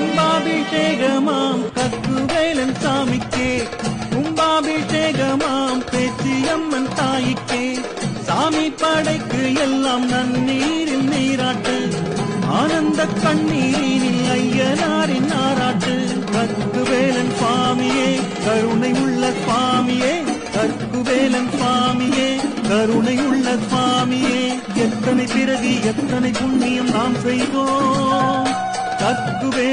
கும்பாபிஷேகமாம் கக்குவேலன் சாமிக்கே. கும்பாபிஷேகமாம் பேச்சியம்மன் தாய்க்கே. சாமி படைக்கு எல்லாம் நன்னீரில் நீராட்டு. ஆனந்த கண்ணீரினில் ஐயனாரின் ஆராட்டு. கற்குவேலன் சுவாமியே கருணை உள்ள சுவாமியே கற்குவேலன் சுவாமியே கருணை உள்ள சுவாமியே. எத்தனை பிறகு எத்தனை புண்ணியம் நாம் செய்தோம். கற்குவேல்